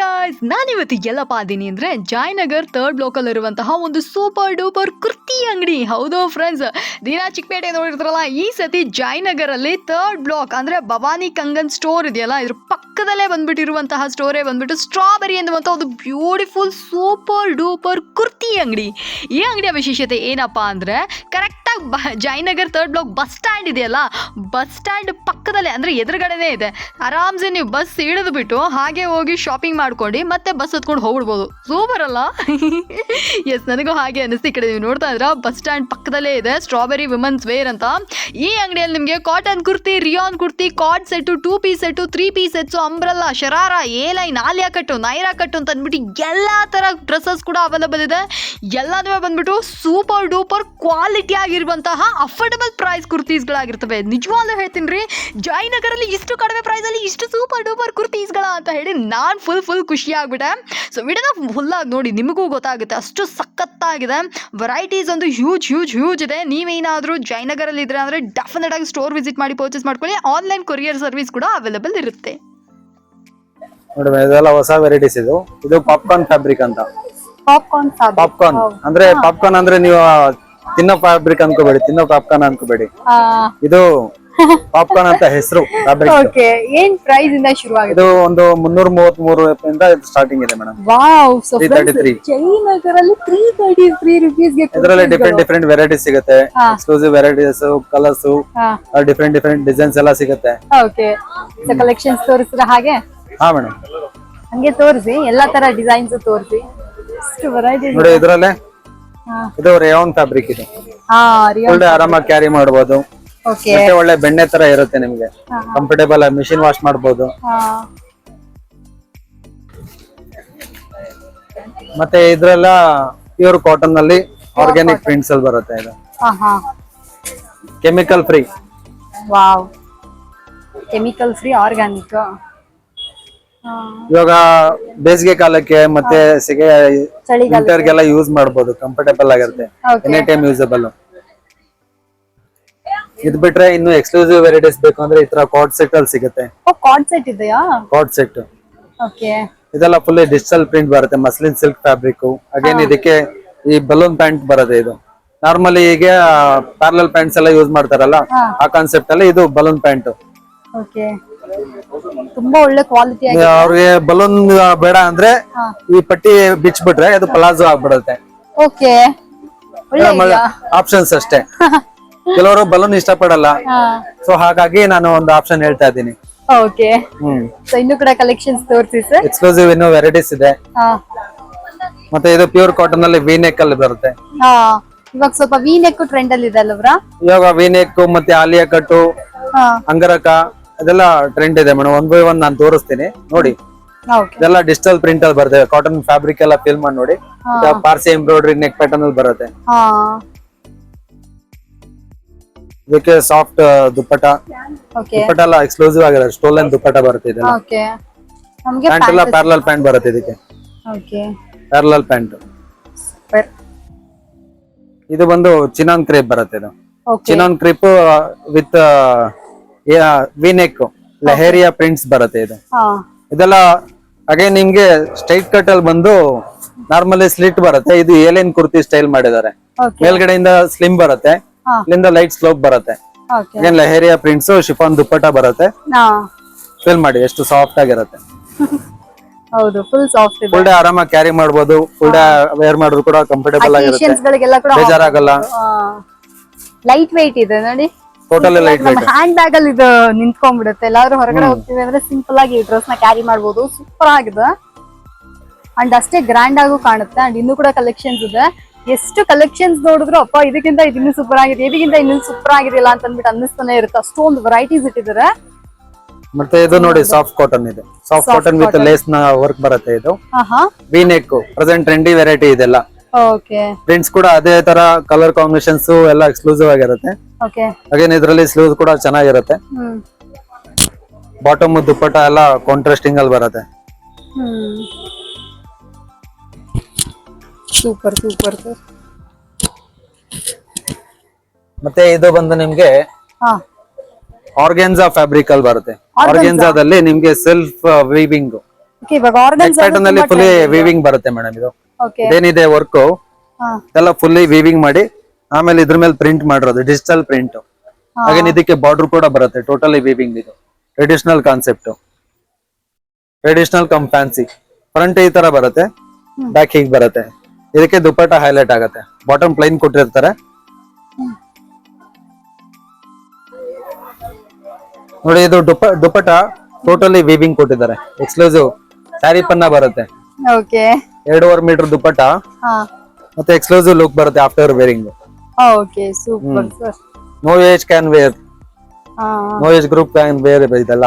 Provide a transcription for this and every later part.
Guys ನಾನಿವತ್ತು ಎಲ್ಲಪ್ಪ ಅದೀನಿ ಅಂದ್ರೆ Jayanagar third block ಅಲ್ಲಿ ಇರುವಂತಹ ಒಂದು ಸೂಪರ್ ಡೂಪರ್ ಕುರ್ತಿ ಅಂಗಡಿ. ಹೌದು ಫ್ರೆಂಡ್ಸ್ ದಿನಾ ಚಿಕ್ಕಪೇಟೆ ನೋಡಿರ್ತಾರಲ್ಲ, ಈ ಸತಿ ಜಯನಗರ್ ಅಲ್ಲಿ ಥರ್ಡ್ ಬ್ಲಾಕ್ ಅಂದ್ರೆ ಭವಾನಿ ಕಂಗನ್ ಸ್ಟೋರ್ ಇದೆಯಲ್ಲ, ಇದ್ರ ಪಕ್ಕದಲ್ಲೇ ಬಂದ್ಬಿಟ್ಟಿರುವಂತಹ ಸ್ಟೋರೇ ಬಂದ್ಬಿಟ್ಟು ಸ್ಟ್ರಾಬೆರಿ ಎನ್ನುವಂಥ ಒಂದು ಬ್ಯೂಟಿಫುಲ್, ಸೂಪರ್, ಡೂಪರ್ ಕುರ್ತಿ ಅಂಗಡಿ. ಈ ಅಂಗಡಿಯ ವಿಶೇಷತೆ ಏನಪ್ಪ ಅಂದರೆ ಕರೆಕ್ಟಾಗಿ ಬ, Jayanagar third block bus stand ಇದೆಯಲ್ಲ ಬಸ್ ಸ್ಟ್ಯಾಂಡ್ ಪಕ್ಕದಲ್ಲೇ, ಅಂದರೆ ಎದುರುಗಡೆನೇ ಇದೆ. ಆರಾಮ್ಸೆ ನೀವು ಬಸ್ ಇಳಿದು ಬಿಟ್ಟು ಹಾಗೆ ಹೋಗಿ ಶಾಪಿಂಗ್ ಮಾಡ್ಕೊಂಡು ಮತ್ತೆ ಬಸ್ ಹತ್ಕೊಂಡು ಹೋಗ್ಬಿಡ್ಬೋದು. ಸೂಪರ್ ಅಲ್ಲ? ಎಸ್ ನನಗೂ ಹಾಗೆ ಅನಿಸ್ತು. ಈ ಕಡೆ ನೀವು ನೋಡ್ತಾ ಇದ್ರ ಬಸ್ ಸ್ಟ್ಯಾಂಡ್ ಪಕ್ಕದಲ್ಲೇ ಇದೆ ಸ್ಟ್ರಾಬೆರಿ ವಿಮೆನ್ಸ್ ವೇರ್ ಅಂತ. ಈ ಅಂಗಡಿಯಲ್ಲಿ ನಿಮಗೆ cotton kurti rayon kurti cot set two piece set three piece sets umbrella sharara A line Alia cut Naira cut ಅಂತ ಅಂದ್ಬಿಟ್ಟು ಎಲ್ಲ ಥರ ಡ್ರೆಸ್ಸಸ್ ಕೂಡ ಅವೈಲಬಲ್ ಇದೆ. ಎಲ್ಲದೂ ಬಂದ್ಬಿಟ್ಟು ಸೂಪರ್ ಡೂಪರ್ ಕ್ವಾಲಿಟಿ ಆಗಿರುವಂತಹ ಅಫೋರ್ಡಬಲ್ ಪ್ರೈಸ್ ಕುರ್ತೀಸ್ಗಳಾಗಿರ್ತವೆ ನಿಜವಾಗ್ಲೂ ಹೇಳ್ತೀನಿ ರೀ ಜಯನಗರಲ್ಲಿ ಇಷ್ಟು ಕಡಿಮೆ ಪ್ರೈಸಲ್ಲಿ ಇಷ್ಟು ಸೂಪರ್ ಡೂಪರ್ ಕುರ್ತೀಸ್ಗಳ ಅಂತ ಹೇಳಿ ನಾನು ಫುಲ್ ಫುಲ್ ಖುಷಿ ಆಗ್ಬಿಟ್ಟೆ. ಸೊ ವಿಡಿಯೋನ ಫುಲ್ಲಾಗಿ ನೋಡಿ ನಿಮಗೂ ಗೊತ್ತಾಗುತ್ತೆ. ಅಷ್ಟು ಸಖತ್ತಾಗಿದೆ. ವೆರೈಟೀಸ್ ಒಂದು ಹ್ಯೂಜ್ ಹ್ಯೂಜ್ ಹ್ಯೂಜ್ ಇದೆ. ನೀವೇನಾದರೂ ಜಯನಗರಲ್ಲಿ ಇದ್ರೆ ಅಂದರೆ ಡೆಫಿನೆಟ್ ಆಗಿ ಸ್ಟೋರ್ ವಿಸಿಟ್ ಮಾಡಿ ಪರ್ಚೇಸ್ ಮಾಡ್ಕೊಳ್ಳಿ. ಆನ್ಲೈನ್ ಕೊರಿಯರ್ ಸರ್ವಿಸ್ ಕೂಡ ಅವೈಲೇಬಲ್ ಇರುತ್ತೆ. ನೋಡಿ ಇದೆಲ್ಲ ಹೊಸ ವೆರೈಟೀಸ್ ಇದು. ಇದು ಪಾಪ್ಕಾರ್ನ್ ಫ್ಯಾಬ್ರಿಕ್ ಅಂತ. ಪಾಪ್ಕಾರ್ನ್ ಪಾಪ್ಕಾರ್ನ್ ಅಂದ್ರೆ ಪಾಪ್ಕಾರ್ನ್ ಅಂದ್ರೆ ನೀವು ತಿನ್ನೋ ಫ್ಯಾಬ್ರಿಕ್ ಅನ್ಕೋಬೇಡಿ ತಿನ್ನೋ ಪಾಪ್ಕಾರ್ನ್ ಅನ್ಕೋಬೇಡಿ. ಇದು ಪಾಪ್ಕಾರ್ನ್ ಅಂತ ಹೆಸರು ಫ್ಯಾಬ್ರಿಕ್ ಓಕೆ ಏನ್ ಪ್ರೈಸ್ ಇಂದ ಶುರು ಆಗಿದೆ ಇದು ಒಂದು ಮುನ್ನೂರ ಮೂವತ್ತ್ ಮೂರು ಇಂದ ಸ್ಟಾರ್ಟಿಂಗ್ ಇದೆ madam wow so 333. Thirty three ರುಪೀಸ್ಗೆ ಇದರಲ್ಲಿ ಡಿಫ್ರೆಂಟ್ ಡಿಫ್ರೆಂಟ್ ವೆರೈಟೀಸ್ ಸಿಗುತ್ತೆ. Exclusive varieties colours different different designs ಎಲ್ಲ ಸಿಗುತ್ತೆ. ಓಕೆ ಸೊ ಕಲೆಕ್ಷನ್ಸ್ ತೋರಿಸಿದ ಹಾಗೆ? ಹಾ ಮೇಡಮ್ ಹಂಗೆ ತೋರಿಸಿ ಎಲ್ಲಾ ತರ ಡಿಸೈನ್ಸ್ ತೋರಿಸಿ. ಎಷ್ಟು ವೆರೈಟಿ ನೋಡಿ ಇದರಲ್ಲೇ? ಇದು ರೇಯಾನ್ ಫ್ಯಾಬ್ರಿಕ್ ಇದು. ಹಾ ರಿಯಲ್ ಒಳ್ಳೆ ಆರಾಮಾಗಿ ಕ್ಯಾರಿ ಮಾಡಬಹುದು ಓಕೆ ಮತ್ತೆ ಒಳ್ಳೆ ಬೆಣ್ಣೆ ತರ ಇರುತ್ತೆ ನಿಮ್ಗೆ. ಕಂಫರ್ಟೇಬಲ್ ಮಿಷಿನ್ ವಾಶ್ ಮಾಡಬಹುದು ಹಾ. ಮತ್ತೆ ಇದ್ರೆಲ್ಲ ಪ್ಯೂರ್ ಕಾಟನ್ನಲ್ಲಿ ಆರ್ಗ್ಯಾನಿಕ್ ಪ್ರಿಂಟ್ಸ್ ಅಲ್ಲಿ ಬರುತ್ತೆ ಇದು. ಹಾ ಹಾ. Chemical free wow chemical free organic ಇವಾಗ ಬೇಸಿಗೆ ಕಾಲಕ್ಕೆ ಮತ್ತೆ ಸಿಗೆ ವಿಂಟರ್ಗೆಲ್ಲ ಯೂಸ್ ಮಾಡಬಹುದು ಕಂಫರ್ಟೇಬಲ್ ಆಗಿರುತ್ತೆ ಎನಿ ಟೈಮ್ ಯೂಸಬಲ್ ಇದ್ ಬಿಟ್ರೆ ಇನ್ನು ಎಕ್ಸ್ಕ್ಲೂಸಿವ್ ವೆರೈಟೀಸ್ ಬೇಕು ಅಂದ್ರೆ ಈ ತರ ಕಾರ್ಡ್ ಸೆಟ್ ಅಲ್ಲಿ ಸಿಗುತ್ತೆ. ಕಾರ್ಡ್ ಸೆಟ್ ಇದೆಯಾ? ಕಾರ್ಡ್ ಸೆಟ್ ಓಕೆ ಇದೆಲ್ಲ ಫುಲ್ ಡಿಜಿಟಲ್ ಪ್ರಿಂಟ್ ಬರುತ್ತೆ ಮಸ್ಲಿನ್ ಸಿಲ್ಕ್ ಫ್ಯಾಬ್ರಿಕ್ ಅಗೇನ್ ಇದಕ್ಕೆ ಈ ಬಲೂನ್ ಪ್ಯಾಂಟ್ ಬರುತ್ತೆ ಇದು. ನಾರ್ಮಲಿ ಈಗ ಪ್ಯಾರಲಲ್ ಪ್ಯಾಂಟ್ಸ್ ಎಲ್ಲ ಯೂಸ್ ಮಾಡ್ತಾರಲ್ಲ ಆ ಕಾನ್ಸೆಪ್ಟ್ ಅಲ್ಲಿ ಇದು ಬಲೂನ್ ಪ್ಯಾಂಟ್ ಓಕೆ ತುಂಬಾ ಒಳ್ಳೆ ಕ್ವಾಲಿಟಿ ಅವ್ರಿಗೆ ಬಲೂನ್ ಬೇಡ ಅಂದ್ರೆ ಈ ಪಟ್ಟಿ ಬಿಚ್ಬಿಟ್ರೆ ಅದು ಪಲಾಜೋ ಆಗ್ಬಿಡುತ್ತೆ. ಓಕೆ. ಆಪ್ಷನ್ಸ್ ಅಷ್ಟೇ. ಕೆಲವರು ಬಲೂನ್ ಇಷ್ಟ ಪಡಲ್ಲ ಸೊ ಹಾಗಾಗಿ ನಾನು ಒಂದು ಆಪ್ಷನ್ ಹೇಳ್ತಾ ಇದ್ದೀನಿ. ಓಕೆ. ಸೊ ಇನ್ನು ಕೂಡ ಕಲೆಕ್ಷನ್ಸ್ ತೋರಿಸಿ ಸರ್. ಎಕ್ಸ್ಕ್ಲೂಸಿವ್ ಇನ್ನು ವೆರೈಟೀಸ್ ಇದೆ. ಮತ್ತೆ ಇದು ಪ್ಯೂರ್ ಕಾಟನ್ ಅಲ್ಲಿ ವಿ ನೆಕ್ ಅಲ್ಲಿ ಬರುತ್ತೆ. ಇವಾಗ ಸ್ವಲ್ಪ ವಿ ನೆಕ್ ಟ್ರೆಂಡ್ ಅಲ್ಲಿ ಇದೆ ಅಲ್ವರ ಇವಾಗ ವಿ ನೆಕ್ ಮತ್ತೆ ಆಲಿಯಾ ಕಟ್ಟು ಅಂಗರಕ ಅದೆಲ್ಲ ಟ್ರೆಂಡ್ ಇದೆ ಮೇಡಮ್. ಒನ್ ಬೈ ಒನ್ ನಾನು ತೋರಿಸ್ತೀನಿ. ನೋಡಿ. ಇದೆಲ್ಲ ಡಿಜಿಟಲ್ ಪ್ರಿಂಟ್ ಅಲ್ಲಿ ಬರುತ್ತೆ ಕಾಟನ್ ಫ್ಯಾಬ್ರಿಕ್ ಎಲ್ಲ ಫಿಲ್ ಮಾಡಿ ನೋಡಿ. ಪಾರ್ಸಿ ಎಂಬ್ರಾಯ್ಡ್ರಿ ನೆಕ್ ಪ್ಯಾಟರ್ನ್ ಅಲ್ಲಿ ಬರುತ್ತೆ. ಇದಕ್ಕೆ ಸಾಫ್ಟ್ ದುಪ್ಪಟ ದುಪ್ಪಟ ಎಲ್ಲ ಎಕ್ಸ್ಕ್ಲೂಸಿವ್ ಆಗಿರುತ್ತೆ ಸ್ಟೋಲನ್ ದುಪ್ಪಟ ಬರುತ್ತೆ ಇದೆಲ್ಲ. ಓಕೆ ನಮ್ಗೆ ಪ್ಯಾಂಟ್ ಎಲ್ಲ ಪ್ಯಾರಲಲ್ ಪ್ಯಾಂಟ್ ಬರುತ್ತೆ ಇದಕ್ಕೆ. ಓಕೆ ಪ್ಯಾರಲಲ್ ಪ್ಯಾಂಟ್ ಇದು ಬಂದು ಚಿನಾನ್ ಕ್ರೇಪ್ ಬರುತ್ತೆ ಇದು. Okay chinon crepe with V neck lahariya prints ಬರುತ್ತೆ ಇದು. ಇದೆಲ್ಲ ಹಾಗೆ ನಿಮ್ಗೆ ಸ್ಟ್ರೈಟ್ ಕಟ್ ಅಲ್ಲಿ ಬಂದು ನಾರ್ಮಲಿ ಸ್ಲಿಟ್ ಬರುತ್ತೆ. ಇದು ಏಲೇನ್ ಕುರ್ತಿ ಸ್ಟೈಲ್ ಮಾಡಿದ್ದಾರೆ. ಮೇಲ್ಗಡೆಯಿಂದ ಸ್ಲಿಮ್ ಬರುತ್ತೆ. ಇಲ್ಲಿಂದ ಲೈಟ್ ಸ್ಲೋಪ್ ಬರುತ್ತೆ. ಏನ್ ಲಹೇರಿಯಾ ಪ್ರಿಂಟ್ಸ್ ಶಿಫಾನ್ ದುಪ್ಪಟ ಬರುತ್ತೆ. ಫಿಲ್ ಮಾಡಿ ಎಷ್ಟು ಸಾಫ್ಟ್ ಆಗಿರುತ್ತೆ. ಹೌದು ಫುಲ್ ಸಾಫ್ಟ್ ಫುಲ್ ಡೇ ಆರಾಮಾಗಿ ಕ್ಯಾರಿ ಮಾಡ್ಬೋದು. ಫುಲ್ ಡೇ ವೇರ್ ಮಾಡಿದ್ರು ಕೂಡ ಕಂಫರ್ಟಬಲ್ ಆಗಿರುತ್ತೆ. ಬೇಜಾರಾಗಲ್ಲ. ಲೈಟ್ ವೆಯ್ಟ್ ಇದೆ ನೋಡಿ. ಟೋಟಲ್ ಲೈಟ್ ನಮ್ಮ ವೇಟ್ ಹ್ಯಾಂಡ್ ಬ್ಯಾಗ್ ಅಲ್ಲಿ ಇದು ನಿಂತ್ಕೊಂಡ್ಬಿಡುತ್ತೆ. ಎಲ್ಲಾದ್ರೂ ಹೊರಗಡೆ ಹೋಗ್ತೀವಿ ಅಂದ್ರೆ ಸಿಂಪಲ್ ಆಗಿ ಈ ಡ್ರೆಸ್ನ ಕ್ಯಾರಿ ಮಾಡಬಹುದು ಸೂಪರ್ ಆಗಿದೆ. ಅಂಡ್ ಅಷ್ಟೇ ಗ್ರ್ಯಾಂಡ್ ಆಗು ಕಾಣುತ್ತೆ. ಅಂಡ್ ಇನ್ನು ಕೂಡ ಕಲೆಕ್ಷನ್ಸ್ ಇದೆ. ಎಷ್ಟು ಕಲೆಕ್ಷನ್ಸ್ ನೋಡಿದ್ರು ಅಪ್ಪ ಇದಕ್ಕಿಂತ ಇದು ಇನ್ನೂ ಸೂಪರ್ ಆಗಿದೆ ಇದಕ್ಕಿಂತ ಇನ್ನೂ ಸೂಪರ್ ಆಗಿದೆಯಲ್ಲ ಅಂತ ಅಂದ್ಬಿಟ್ಟು ಅನ್ನಿಸ್ತಾನೆ ಇರುತ್ತೆ. ಅಷ್ಟೊಂದು ವೆರೈಟೀಸ್ ಇಟ್ಟಿದ್ದಾರೆ. ಮತ್ತೆ ಇದು ನೋಡಿ ಸಾಫ್ಟ್ ಕಾಟನ್ ಇದೆ. ಸಾಫ್ಟ್ ಕಾಟನ್ ವಿತ್ ಲೇಸ್ನ ವರ್ಕ್ ಬರುತ್ತೆ ಇದು. V neck present trendy variety ಇದೆಲ್ಲ. ಪ್ರಿಂಟ್ಸ್ ಕೂಡ ಅದೇ ತರ ಕಲರ್ ಕಾಂಬಿನೇಷನ್ಸ್ ಎಲ್ಲ ಎಕ್ಸ್ಕ್ಲೂಸಿವ್ ಆಗಿರುತ್ತೆ. ಅಗೇನ್ ಇದರಲ್ಲಿ ಸ್ಲೂಸ್ ಕೂಡ ಚೆನ್ನಾಗಿರುತ್ತೆ. ಬಾಟಮ್ ದುಪ್ಪಟ ಎಲ್ಲ ಕಾಂಟ್ರಾಸ್ಟಿಂಗ್ ಅಲ್ಲಿ ಬರುತ್ತೆ. ಸೂಪರ್ ಸೂಪರ್ ಸರ್ ಮತ್ತೆ ಇದು ಬಂದು ನಿಮ್ಗೆ ಆರ್ಗೆನ್ಸಾ ಫ್ಯಾಬ್ರಿಕ್ ಅಲ್ಲಿ ಬರುತ್ತೆ. ಆರ್ಗೆನ್ಸಾದಲ್ಲಿ ನಿಮ್ಗೆ ಸೆಲ್ಫ್ ವೀವಿಂಗ್ ಓಕೆ ಇವಾಗ ನೆಕ್ ಆರ್ಗನ್ಸ್ ಪ್ಯಾಟರ್ನ್ ಅಲ್ಲಿ ಫುಲ್ಲಿ ವೀವಿಂಗ್ ಬರುತ್ತೆ ಮೇಡಮ್ ಇದು. ಓಕೆ ಇದೇನಿದೆ ವರ್ಕ್ ಎಲ್ಲ ಫುಲ್ಲಿ ವೀವಿಂಗ್ ಮಾಡಿ ಆಮೇಲೆ ಇದ್ರ ಮೇಲೆ ಪ್ರಿಂಟ್ ಮಾಡಿರೋದು ಡಿಜಿಟಲ್ ಪ್ರಿಂಟ್ ಹಾಗೆ ಇದಕ್ಕೆ ಬಾರ್ಡರ್ ಕೂಡ ಬರುತ್ತೆ ಟೋಟಲಿ ವೀವಿಂಗ್ ಇದು. Traditional concept traditional cum fancy front ಈ ತರ ಬರುತ್ತೆ ಬ್ಯಾಕ್ ಹೀಗ್ ಬರುತ್ತೆ. ಇದಕ್ಕೆ ದುಪ್ಪಟ್ಟ ಹೈಲೈಟ್ ಆಗುತ್ತೆ. ಬಾಟಮ್ ಪ್ಲೈನ್ ಕೊಟ್ಟಿರ್ತಾರೆ. ನೋಡಿ ಇದು ದುಪ್ಪ ದುಪ್ಪಟ್ಟ ಟೋಟಲಿ ವೀವಿಂಗ್ ಕೊಟ್ಟಿದ್ದಾರೆ. ಎಕ್ಸ್ಕ್ಲೂಸಿವ್ ಸ್ಯಾರಿ ಪನ್ನ ಬರುತ್ತೆ. ಓಕೆ. ಎರಡೂವರೆ ಮೀಟರ್ ದುಪ್ಪಟ್ಟ. ಮತ್ತೆ ಎಕ್ಸ್ಕ್ಲೂಸಿವ್ ಲುಕ್ ಬರುತ್ತೆ after wearing okay super sir. No age can wear no age group can wear ಇದೆಲ್ಲ.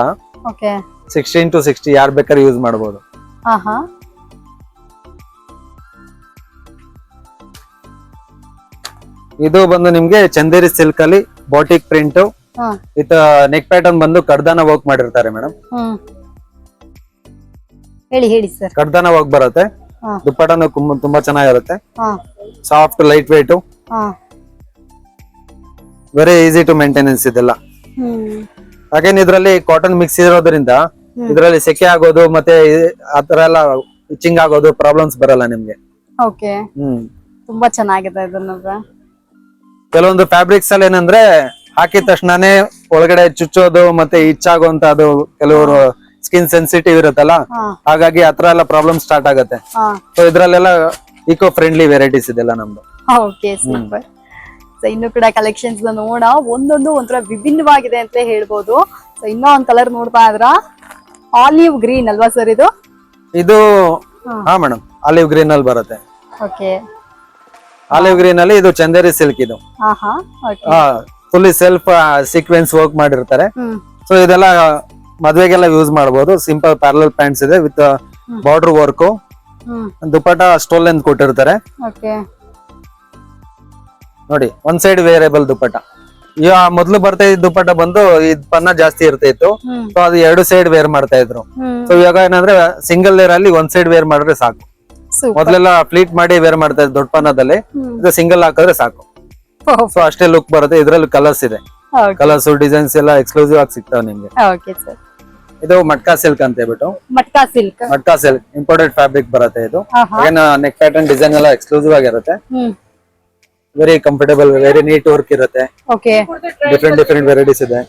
ಓಕೆ. ಸಿಕ್ಸ್ಟೀನ್ ಟು ಸಿಕ್ಸ್ಟಿ ಯಾರು ಬೇಕಾದ್ರೆ ಯೂಸ್ ಮಾಡಬಹುದು ಇದು ಬಂದು ನಿಮ್ಗೆ ಚಂದೇರಿ ಸಿಲ್ಕ್ ಅಲ್ಲಿ batik print with neck pattern ಬಂದು ಕಡ್ದಾನ ವರ್ಕ್ ಮಾಡಿರ್ತಾರೆ ಮೇಡಮ್ ಹೇಳಿ ಹೇಳಿ ಸರ್ ಕಡ್ದಾನ ವರ್ಕ್ ಬರುತ್ತೆ ದುಪ್ಪಟನು ತುಂಬಾ ಚೆನ್ನಾಗಿರುತ್ತೆ. ಸಾಫ್ಟ್ ಲೈಟ್ ಹಾ. ವೆರಿ ಈಸಿ ಟು ಮೇಂಟೆನೆನ್ಸ್ ಇದೆಲ್ಲ. ಹಾಗೇನ್ ಇದ್ರಲ್ಲಿ ಕಾಟನ್ ಮಿಕ್ಸ್ ಇರೋದ್ರಿಂದ ಇದ್ರಲ್ಲಿ ಸೆಕೆ ಆಗೋದು ಮತ್ತೆ ಆತರ ಎಲ್ಲ ಇಚ್ಚಿಂಗ್ ಆಗೋದು ಪ್ರಾಬ್ಲಮ್ಸ್ ಬರಲ್ಲ ನಿಮ್ಗೆ. ಓಕೆ. ಹ್ಮ್. ತುಂಬಾ ಚೆನ್ನಾಗಿದೆ ಇದನ್ನ ಕೆಲವೊಂದು ಫ್ಯಾಬ್ರಿಕ್ಸ್ ಅಲ್ಲಿ ಏನಂದ್ರೆ ಹಾಕಿದ ತಕ್ಷಣನೇ ಒಳಗಡೆ ಚುಚ್ಚೋದು ಮತ್ತೆ ಇಚ್ಚಾಗುವಂತ ಅದು ಕೆಲವರು ಸ್ಕಿನ್ ಸೆನ್ಸಿಟಿವ್ ಇರುತ್ತಲ್ಲ ಹಾಗಾಗಿ ಆತರ ಎಲ್ಲ ಪ್ರಾಬ್ಲಮ್ ಸ್ಟಾರ್ಟ್ ಆಗುತ್ತೆ. ಸೊ ಇದ್ರಲ್ಲೆಲ್ಲ ಇಕೋ ಫ್ರೆಂಡ್ಲಿ ವೆರೈಟೀಸ್ ಇದೆಲ್ಲ ನಮ್ದು. ಓಕೆ ಸೂಪರ್ ಸೊ ಇನ್ನು ಕೂಡ ಕಲೆಕ್ಷನ್ಸ್ ನೋಡ ಒಂದೊಂದು ಒಂಥರ ವಿಭಿನ್ನವಾಗಿದೆ ಅಂತ ಹೇಳ್ಬೋದು. ಸೊ ಇನ್ನೂ ಒಂದ್ ಕಲರ್ ನೋಡ್ತಾ ಇದ್ರ? ಆಲಿವ್ ಗ್ರೀನ್ ಅಲ್ವಾ ಸರ್ ಇದು? ಇದು ಹಾ. ಮೇಡಮ್ ಆಲಿವ್ ಗ್ರೀನ್ ಅಲ್ಲಿ ಬರುತ್ತೆ. ಓಕೆ ಆಲಿವ್ ಗ್ರೀನ್ ಅಲ್ಲಿ ಇದು ಚಂದೇರಿ ಸಿಲ್ಕ್ ಇದು. ಫುಲ್ಲಿ ಸೆಲ್ಫ್ ಸೀಕ್ವೆನ್ಸ್ ವರ್ಕ್ ಮಾಡಿರ್ತಾರೆ. ಸೊ ಇದೆಲ್ಲ ಮದ್ವೆಗೆಲ್ಲ ಯೂಸ್ ಮಾಡಬಹುದು ಸಿಂಪಲ್ ಪ್ಯಾರಲಲ್ ಪ್ಯಾಂಟ್ಸ್ ಇದೆ with border work dupatta stole ಎಂದು ಕೊಟ್ಟಿರ್ತಾರೆ. ನೋಡಿ ಒಂದ್ ಸೈಡ್ ವೇರಿಯಬಲ್ ದುಪಟ ಈಗ ಮೊದ್ಲು ಬರ್ತಾ ಇದ್ದ ದುಪಟ ಬಂದು ಇದ್ ಪನ್ನ ಜಾಸ್ತಿ ಇರ್ತಾ ಇತ್ತು. ಸೊ ಅದು ಎರಡು ಸೈಡ್ ವೇರ್ ಮಾಡ್ತಾ ಇದ್ರು. ಸೊ ಇವಾಗ ಏನಂದ್ರೆ ಸಿಂಗಲ್ ಲೇಯರ್ ಅಲ್ಲಿ ಒಂದ್ ಸೈಡ್ ವೇರ್ ಮಾಡಿದ್ರೆ ಸಾಕು. ಮೊದ್ಲೆಲ್ಲ ಫ್ಲೀಟ್ ಮಾಡಿ ವೇರ್ ಮಾಡ್ತಾ ಇದ್ರು ದೊಡ್ಡ ಪನ್ನದಲ್ಲಿ ಇದು ಸಿಂಗಲ್ ಹಾಕಿದ್ರೆ ಸಾಕು. ಸೊ ಅಷ್ಟೇ ಲುಕ್ ಬರುತ್ತೆ. ಇದ್ರಲ್ಲಿ ಕಲರ್ಸ್ ಇದೆ. ಕಲರ್ಸ್ ಡಿಸೈನ್ಸ್ ಎಲ್ಲ ಎಕ್ಸ್ಕ್ಲೂಸಿವ್ ಆಗಿ ಸಿಗ್ತಾವೆ ನಿಮ್ಗೆ. ಇದು ಮಟ್ಕಾ ಸಿಲ್ಕ್ ಅಂತ ಹೇಳ್ಬಿಟ್ಟು. Matka silk. Matka silk imported fabric ಬರುತ್ತೆ ಇದು. ನೆಕ್ ಪ್ಯಾಟರ್ನ್ ಡಿಸೈನ್ ಎಲ್ಲ ಎಕ್ಸ್ಕ್ಲೂಸಿವ್ ಆಗಿರುತ್ತೆ. Very comfortable very neat work ಇರುತ್ತೆ. ಡಿಫ್ರೆಂಟ್ ಡಿಫ್ರೆಂಟ್ ವೆರೈಟೀಸ್ ಇದೆ.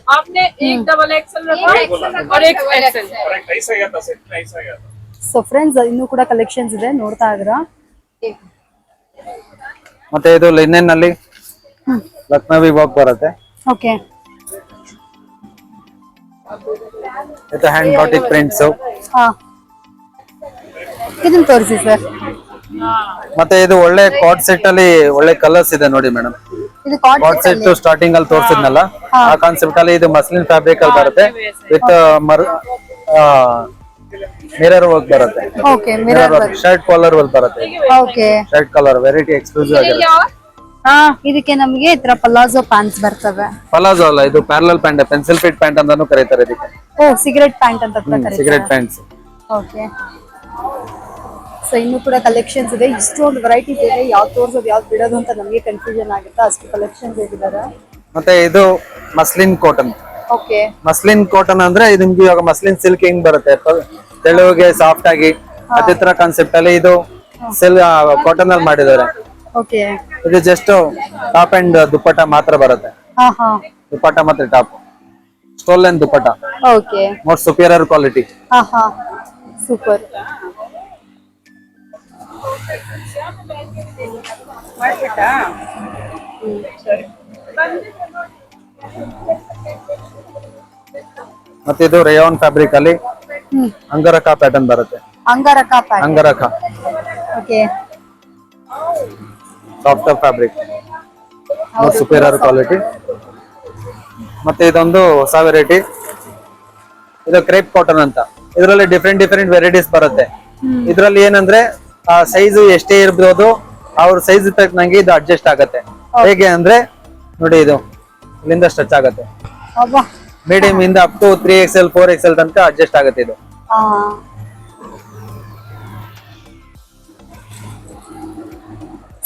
ಸೊ ಫ್ರೆಂಡ್ಸ್ ಇನ್ನು ಕೂಡ ಕಲೆಕ್ಷನ್ಸ್ ಇದೆ ನೋಡ್ತಾ ಇದ್ರ ಮತ್ತೆ ಇದು ಲಿನೆನ್ನಲ್ಲಿ ಲಕ್ನವಿ ವಾಕ್ ಬರುತ್ತೆ. ಓಕೆ ಇದು ಹ್ಯಾಂಡ್ ಬಾಟಿಕ್ ಪ್ರಿಂಟ್ಸ್ ಹಾ. ಇದನ್ನ ತೋರಿಸಿ ಸರ್. ಮತ್ತೆ ಇದು ಒಳ್ಳೆ ಕಾಟ್ ಸೆಟ್ ಅಲ್ಲಿ ಒಳ್ಳೆ ಕಲರ್ಸ್ ಇದೆ ನೋಡಿ ಮೇಡಮ್ ಇದು ಕಾಟ್ ಸೆಟ್ ಸ್ಟಾರ್ಟಿಂಗ್ ಅಲ್ಲಿ ತೋರಿಸಿದ್ನಲ್ಲ? ಆ ಕಾನ್ಸೆಪ್ಟ್ ಅಲ್ಲಿ ಇದು ಮಸ್ಲಿನ್ ಫ್ಯಾಬ್ರಿಕ್ ಅಲ್ಲಿ ಬರುತ್ತೆ. ವಿತ್ ಮರ್ ಮಿರರ್ ವರ್ಕ್ ಬರುತ್ತೆ. Okay mirror shirt collar work ಬರುತ್ತೆ. Okay shirt colour variety exclusive ಆಗಿರುತ್ತೆ. ಹಾ. ಇದಕ್ಕೆ ನಮಗೆ ಈ ತರ ಪಲಾಜೋ ಪ್ಯಾಂಟ್ಸ್ ಬರ್ತವೆ. ಪಲಾಜೋ ಅಲ್ಲ ಇದು parallel pant pencil fit pant ಅಂತಾನು ಕರೀತಾರೆ ಇದಕ್ಕೆ. ಓ ಸಿಗರೆಟ್ ಪ್ಯಾಂಟ್ ಅಂತ ಕೂಡ ಕರೀತಾರೆ. ಸಿಗರೆಟ್ ಪ್ಯಾಂಟ್ಸ್ ಓಕೆ ಸೊ ಇನ್ನು ಕೂಡ ಕಲೆಕ್ಷನ್ಸ್ ಇದೆ. ಇಷ್ಟೊಂದು ವೆರೈಟಿ ಇದೆ. ಯಾವ್ದು ತೋರ್ಸೋದು ಯಾವ್ದು ಬಿಡೋದು ಅಂತ ನಮಗೆ ಕನ್ಫ್ಯೂಷನ್ ಆಗುತ್ತೆ? ಅಷ್ಟು ಕಲೆಕ್ಷನ್ಸ್ ಇಟ್ಟಿದ್ದಾರೆ. ಮತ್ತೆ ಇದು muslin cotton okay muslin cotton ಅಂದ್ರೆ ಇದು ನಿಮ್ಗೆ ಇವಾಗ ಮಸ್ಲಿನ್ ಸಿಲ್ಕ್ ಹೆಂಗ್ ಬರುತ್ತೆ? ತೆಳುವಿಗೆ ಸಾಫ್ಟ್ ಆಗಿ ಅದೇ ತರ ಕಾನ್ಸೆಪ್ಟ್ ಅಲ್ಲಿ ಇದು ಸಿಲ್ ಕಾಟನ್ ಅಲ್ಲಿ ಮಾಡಿದ್ದಾರೆ. ಓಕೆ ಇದು ಜಸ್ಟ್ ಟಾಪ್ ಅಂಡ್ ದುಪ್ಪಟ್ಟ ಮಾತ್ರ ಬರುತ್ತೆ. ಹಾ ಹಾ. ದುಪ್ಪಟ ಮತ್ತೆ top stole and dupatta. Okay most superior quality ಹಾ ಹಾ. ಸೂಪರ್ ಮತ್ತೆ ಇದು ರೇಯಾನ್ ಫ್ಯಾಬ್ರಿಕ್ ಅಲ್ಲಿ ಅಂಗರಕ ಪ್ಯಾಟರ್ನ್ ಬರುತ್ತೆ. Angrakha angrakha. Okay soft fabric superior quality ಮತ್ತೆ ಇದೊಂದು ಹೊಸ ವೆರೈಟಿ ಇದು ಕ್ರೇಪ್ ಕಾಟನ್ ಅಂತ. ಇದರಲ್ಲಿ ಡಿಫ್ರೆಂಟ್ ಡಿಫ್ರೆಂಟ್ ವೆರೈಟೀಸ್ ಬರುತ್ತೆ. ಇದರಲ್ಲಿ ಏನಂದ್ರೆ ಆ ಸೈಜ್ ಎಷ್ಟೇ ಇರ್ಬೋದು ಅವ್ರ ಸೈಜ್ ತಕ್ಕನಂಗೆ ಇದು ಅಡ್ಜಸ್ಟ್ ಆಗತ್ತೆ. ಹೇಗೆ ಅಂದ್ರೆ ನೋಡಿ ಇದು. ಇಲ್ಲಿಂದ ಸ್ಟ್ರೆಚ್ ಆಗತ್ತೆ. ಮೀಡಿಯಂ ಇಂದ up to three X L four X L ತನಕ ಅಡ್ಜಸ್ಟ್ ಆಗುತ್ತೆ ಇದು.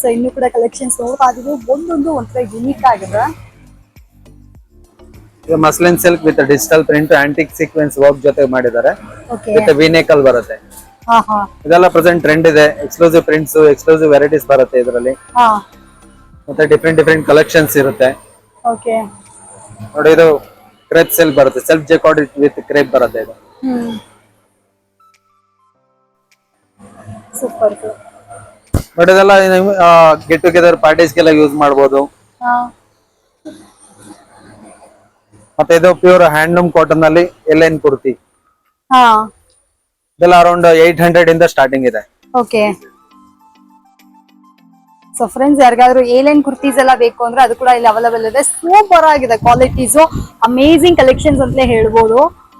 ಸೊ ಇನ್ನು ಕೂಡ ಕಲೆಕ್ಷನ್ಸ್ ನೋಡ್ತಾ ಒಂದೊಂದು ಒಂಥರ ಯುನೀಕ್ ಆಗಿದೆ. Muslin silk with digital print antique sequence work ಜೊತೆ ಮಾಡಿದ್ದಾರೆ. ವಿತ್ ವಿನೇಕಲ್ ಬರುತ್ತೆ. ಇದೆಲ್ಲ ಪ್ರೆಸೆಂಟ್ ಟ್ರೆಂಡ್ ಇದೆ. ಎಕ್ಸ್ಕ್ಲೂಸಿವ್ ಪ್ರಿಂಟ್ಸ್ ಎಕ್ಸ್ಕ್ಲೂಸಿವ್ ವೆರೈಟೀಸ್ ಬರುತ್ತೆ ಇದರಲ್ಲಿ. ಹಾ. ಮತ್ತೆ ಡಿಫ್ರೆಂಟ್ ಡಿಫ್ರೆಂಟ್ ಕಲೆಕ್ಷನ್ಸ್ ಇರುತ್ತೆ. ಓಕೆ ನೋಡಿ ಇದು ಕ್ರೇಪ್ ಸಿಲ್ಕ್ ಬರುತ್ತೆ. ಸೆಲ್ಫ್ ಜೆಕಾರ್ಡ್ ವಿತ್ ಕ್ರೇಪ್ ಬರುತ್ತೆ ಇದು. ಸೂಪರ್ ನೋಡಿ ಇದೆಲ್ಲ ಗೆಟ್ ಟುಗೆದರ್ ಪಾರ್ಟೀಸ್ಗೆಲ್ಲ ಯೂಸ್ ಮಾಡ್ಬೋದು. ಮತ್ತೆ ಇದು ಪ್ಯೂರ್ ಹ್ಯಾಂಡ್ಲೂಮ್ ಕಾಟನ್ ಅಲ್ಲಿ ಏನ್ ಕುರ್ತಿ. ಹಾ. ಇದೆಲ್ಲ ಅರೌಂಡ್ ಏಟ್ ಹಂಡ್ರೆಡ್ ಇಂದ ಸ್ಟಾರ್ಟಿಂಗ್ ಇದೆ. ಓಕೆ ಸೊ ಫ್ರೆಂಡ್ಸ್ ಯಾರಿಗಾದ್ರೂ ಏಲೈನ್ ಕುರ್ತೀಸ್ ಎಲ್ಲ ಬೇಕು ಅಂದ್ರೆ ಅದು ಕೂಡ ಇಲ್ಲಿ ಅವೈಲೇಬಲ್ ಇದೆ. ಸೂಪರ್ ಆಗಿದೆ ಕ್ವಾಲಿಟೀಸ್ ಅಮೇಜಿಂಗ್ ಕಲೆಕ್ಷನ್ಸ್ ಅಂತಲೇ ಹೇಳ್ಬೋದು.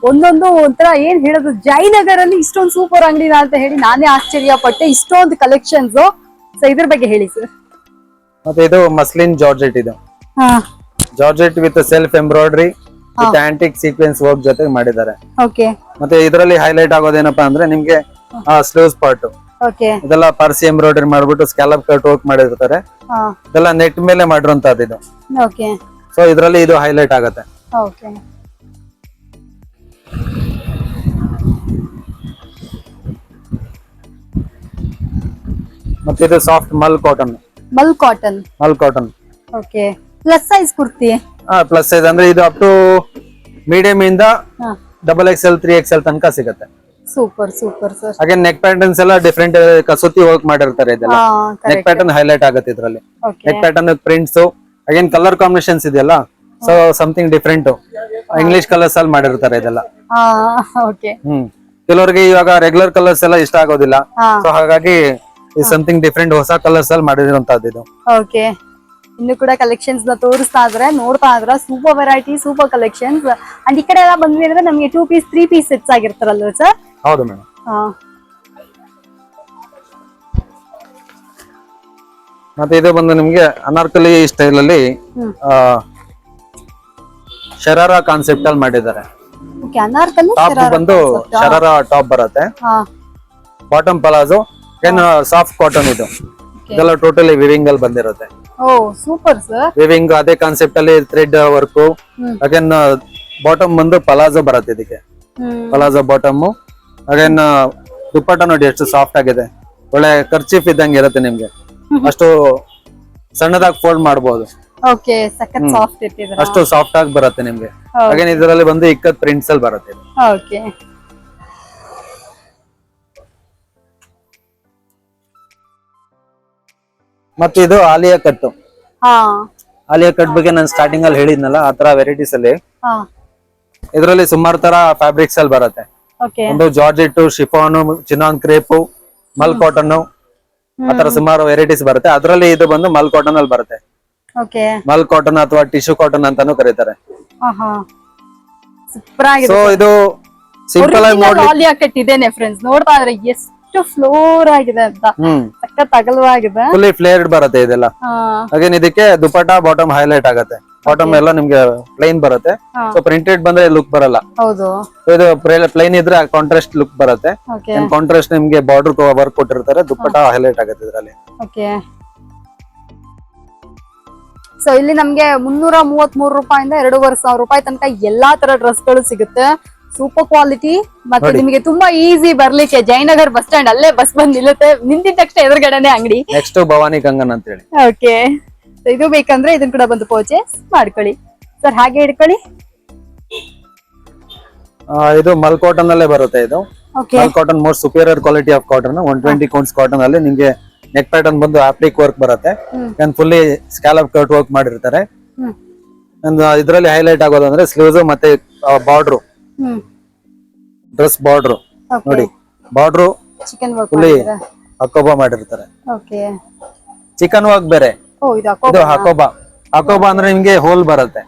ಒಂದೊಂದು ಒಂಥರ ಏನ್ ಹೇಳೋದು ಜಯನಗರ್ ಅಲ್ಲಿ ಇಷ್ಟೊಂದು ಸೂಪರ್ ಅಂಗಡಿನ ಅಂತ ಹೇಳಿ ನಾನೇ ಆಶ್ಚರ್ಯ ಪಟ್ಟೆ ಇಷ್ಟೊಂದು ಕಲೆಕ್ಷನ್ಸ್ ಸೊ ಇದ್ರ ಬಗ್ಗೆ ಹೇಳಿ ಸರ್ ಮತ್ತೆ ಇದು ಮಸ್ಲಿನ್ ಜಾರ್ಜೆಟ್ ಇದು. Georgette with self embroidery with antique sequence work ಜೊತೆ ಮಾಡಿದ್ದಾರೆ. ಓಕೆ ಮತ್ತೆ ಇದರಲ್ಲಿ ಹೈಲೈಟ್ ಆಗೋದೇನಪ್ಪಾ ಅಂದ್ರೆ ನಿಮ್ಗೆ ಸ್ಲೋಸ್ ಪಾರ್ಟ್ ಇದೆಲ್ಲ ಪರ್ಸಿ ಎಂಬ್ರಾಯ್ಡ್ರಿ ಮಾಡ್ಬಿಟ್ಟು ಸ್ಕ್ಯಾಲಪ್ ಕಟ್ ವರ್ಕ್ ಮಾಡಿರ್ತಾರೆ. ಇದೆಲ್ಲ ನೆಟ್ ಮೇಲೆ ಮಾಡಿರುವಂತದ್ದು ಇದು. ಓಕೆ ಸೊ ಇದರಲ್ಲಿ ಇದು ಹೈಲೈಟ್ ಆಗುತ್ತೆ. ಮತ್ತೆ ಇದು ಸಾಫ್ಟ್ ಮಲ್ cotton mul cotton mul cotton okay plus size kurti? Plus size ಅಂದ್ರೆ ಇದು ಅಪ್ ಟು ಮೀಡಿಯಂ ಇಂದ ಹಾ. Double X L three X L ತನಕ ಸಿಗುತ್ತೆ. ಸೂಪರ್ ಸೂಪರ್ ಸರ್ ಹಾಗೆ ನೆಕ್ ಪ್ಯಾಟರ್ನ್ಸ್ ಎಲ್ಲ ಡಿಫ್ರೆಂಟ್ ಕಸೂತಿ ವರ್ಕ್ ಮಾಡಿರ್ತಾರೆ ಇದೆಲ್ಲ. ಹಾ ನೆಕ್ ಪ್ಯಾಟರ್ನ್ ಹೈಲೈಟ್ ಆಗುತ್ತೆ ಇದರಲ್ಲಿ. Neck pattern prints again colour combinations ಇದೆಯಲ್ಲ? So something different English colours ಅಲ್ಲಿ ಮಾಡಿರ್ತಾರೆ ಇದೆಲ್ಲ. ಹಾ ಕೆಲವರಿಗೆ ಇವಾಗ ರೆಗ್ಯುಲರ್ ಕಲರ್ಸ್ ಎಲ್ಲ ಇಷ್ಟ ಆಗೋದಿಲ್ಲ. ಸೊ ಹಾಗಾಗಿ ಈ ಸಮಥಿಂಗ್ ಡಿಫ್ರೆಂಟ್ ಹೊಸ ಕಲರ್ಸ್ ಅಲ್ಲಿ ಮಾಡಿರುವಂತದ್ದು ಇದು. ಓಕೆ ಇನ್ನು ಕೂಡ ಕಲೆಕ್ಷನ್ಸ್ನ ತೋರಿಸ್ತಾ ಇದ್ರೆ ನೋಡ್ತಾ ಇದ್ರೆ super variety super collections and ಈ ಕಡೆ ಎಲ್ಲ ಬಂದ್ವಿ ಅಂದ್ರೆ ನಮಗೆ two piece three piece sets ಆಗಿರ್ತಾರಲ್ವ sir ಹೌದು ಮೇಡಮ್ ಮತ್ತೆ ಇದು ಬಂದು ನಿಮ್ಗೆ ಅನಾರ್ಕಲಿ ಸ್ಟೈಲ್ ಅಲ್ಲಿ ಆ, ಶರಾರ ಕಾನ್ಸೆಪ್ಟ್ ಅಲ್ಲಿ ಮಾಡಿದ್ದಾರೆ. ಓಕೆ ಅನಾರ್ಕಲಿ ಟಾಪ್ ಬಂದು ಶರಾರ ಟಾಪ್ ಬರುತ್ತೆ. ಹಾ. ಬಾಟಮ್ ಪಲಾಜೋ ಏನ್ ಸಾಫ್ಟ್ ಕಾಟನ್ ಇದು. ಇದೆಲ್ಲ ಟೋಟಲಿ ವಿವಿಂಗ್ ಅಲ್ಲಿ ಬಂದಿರುತ್ತೆ. ಓ ಸೂಪರ್ ಸರ್ ವಿವಿಂಗ್ ಅದೇ ಕಾನ್ಸೆಪ್ಟ್ ಅಲ್ಲಿ ಥ್ರೆಡ್ ವರ್ಕ್. ಅಗೇನ್ ಬಾಟಮ್ ಬಂದು ಪಲಾಜೋ ಬರುತ್ತೆ ಇದಕ್ಕೆ. ಪಲಾಜೋ ಬಾಟಮ್ ಅಗೇನ್ ದುಪ್ಪಟ್ಟ ನೋಡಿ ಎಷ್ಟು ಸಾಫ್ಟ್ ಆಗಿದೆ. ಒಳ್ಳೆ ಖರ್ಚೀಫ್ ಇದ್ದಂಗೆ ಇರುತ್ತೆ ನಿಮ್ಗೆ. ಅಷ್ಟು ಸಣ್ಣದಾಗಿ ಫೋಲ್ಡ್ ಮಾಡಬಹುದು ಅಷ್ಟು ಸಾಫ್ಟ್ ಆಗಿ ಬರುತ್ತೆ ನಿಮ್ಗೆ. ಇದರಲ್ಲಿ ಬಂದು ಇಕ್ಕತ್ ಪ್ರಿಂಟ್ಸ್ ಅಲ್ಲಿ ಬರುತ್ತೆ ಮತ್ತೆ ಇದು ಆಲಿಯಾ ಕಟ್ ಹಾ. ಆಲಿಯಾ ಕಟ್ ಬಗ್ಗೆ ನಾನು ಸ್ಟಾರ್ಟಿಂಗ್ ಅಲ್ಲಿ ಹೇಳಿದ್ನಲ್ಲ ಆ ತರ ವೆರೈಟೀಸ್ ಅಲ್ಲಿ. ಹಾ. ಇದರಲ್ಲಿ ಸುಮಾರು ತರ ಫ್ಯಾಬ್ರಿಕ್ಸ್ ಅಲ್ಲಿ ಬರುತ್ತೆ. ಓಕೆ ಒಂದು georgette chiffon chinon crepe mul cotton ಆತರ ತರ ಸುಮಾರು ವೆರೈಟೀಸ್ ಬರುತ್ತೆ. ಅದರಲ್ಲಿ ಇದು ಬಂದು ಮಲ್ ಕಾಟನ್ ಅಲ್ಲಿ ಬರುತ್ತೆ. ಓಕೆ ಮಲ್ ಕಾಟನ್ ಅಥವಾ ಟಿಶ್ಯೂ ಕಾಟನ್ ಅಂತಾನು ಕರೀತಾರೆ. ಹಾ ಹಾ ಸೂಪರ್ ಆಗಿದೆ ಸೊ ಇದು ಸಿಂಪಲ್ ಆಗಿ ನೋಡ್ಲಿ ಆಲಿಯಾ ಕಟ್ ಇದೇನೆ ಫ್ರೆಂಡ್ಸ್ ನೋಡ್ತಾ ಇದ್ರೆ ಎಷ್ಟು ಫ್ಲೋರ್ ಆಗಿದೆ ಅಂತ. ಸಖತ್ ಅಗಲವಾಗಿದೆ. ಫುಲ್ಲಿ ಫ್ಲೇರ್ಡ್ ಬರುತ್ತೆ ಇದೆಲ್ಲ. ಅಗೇನ್ ಹಾಗೇನ್ ಇದಕ್ಕೆ ದುಪಟ್ಟ ಬಾಟಮ್ ಹೈಲೈಟ್ ಆಗುತ್ತೆ. ಬಾಟಮ್ ಎಲ್ಲ ನಿಮ್ಗೆ ಪ್ಲೈನ್ ಬರುತ್ತೆ. ಸೊ ಪ್ರಿಂಟೆಡ್ ಬಂದ್ರೆ ಲುಕ್ ಬರಲ್ಲ. ಹೌದು. ಇದು ಪ್ಲೈನ್ ಇದ್ರೆ ಕಾಂಟ್ರಾಸ್ಟ್ ಲುಕ್ ಬರುತ್ತೆ. ಕಾಂಟ್ರಾಸ್ಟ್ ನಿಮ್ಗೆ ಬಾರ್ಡರ್ ವರ್ಕ್ ಕೊಟ್ಟಿರ್ತಾರೆ ದುಪ್ಪಟ ಹೈಲೈಟ್ ಆಗುತ್ತೆ ಇದರಲ್ಲಿ. ಓಕೆ ಸೊ ಇಲ್ಲಿ ನಮ್ಗೆ ಮುನ್ನೂರ ಮೂವತ್ತ್ ಮೂರು ರೂಪಾಯಿಂದ ಎರಡೂವರೆ ಸಾವಿರ ರೂಪಾಯಿ ತನಕ ಎಲ್ಲಾ ತರ ಡ್ರೆಸ್ಗಳು ಸಿಗುತ್ತೆ. ಸೂಪರ್ ಕ್ವಾಲಿಟಿ ಮತ್ತೆ. ನಿಮಗೆ ತುಂಬಾ ಈಸಿ ಬರ್ಲಿಕ್ಕೆ ಜಯನಗರ್ ಬಸ್ ಸ್ಟ್ಯಾಂಡ್ ಅಲ್ಲೇ ಬಸ್ ಬಂದ್ ನಿಲ್ಲುತ್ತೆ ನಿಂತಿದ ತಕ್ಷಣ ಎದುರುಗಡೆನೆ ಅಂಗಡಿ. ನೆಕ್ಸ್ಟ್ ಭವಾನಿ ಗಂಗನ್ ಅಂತ ಹೇಳಿ ಓಕೆ ಇದು ಬೇಕಂದ್ರೆ ಇದನ್ನ ಕೂಡ ಬಂದು ಪರ್ಚೇಸ್ ಮಾಡ್ಕೊಳ್ಳಿ. ಸರ್ ಹಾಗೆ ಇಡ್ಕೊಳ್ಳಿ ಆ, ಇದು ಮಲ್ ಕಾಟನ್ ಅಲ್ಲೇ ಬರುತ್ತೆ ಇದು. Okay mul cotton more superior quality of cotton one twenty counts cotton ಅಲ್ಲಿ ನಿಮ್ಗೆ ನೆಕ್ ಪ್ಯಾಟರ್ನ್ ಬಂದು ಆಪ್ಲಿಕ್ ವರ್ಕ್ ಬರುತ್ತೆ. ಫುಲ್ಲಿ ಸ್ಕ್ಯಾಲಪ್ ಕಟ್ ವರ್ಕ್ ಮಾಡಿರ್ತಾರೆ. ಇದರಲ್ಲಿ ಹೈಲೈಟ್ ಆಗೋದು ಅಂದ್ರೆ ಸ್ಲೀವ್ಸ್ ಮತ್ತೆ ಬಾರ್ಡ್ರು ಡ್ರೆಸ್ ಬಾರ್ಡ್ರು ನೋಡಿ ಬಾರ್ಡ್ರು ಚಿಕನ್ ಫುಲ್ಲಿ ಹಕೋಬಾ ಮಾಡಿರ್ತಾರೆ. ಚಿಕನ್ ವರ್ಕ್ ಬೇರೆ. ಇದು ಇದು ಹಾಕೋ ಹಕೋಬಾ ಹಕೋಬಾ ಅಂದ್ರೆ ನಿಮ್ಗೆ ಹೋಲ್ ಬರುತ್ತೆ.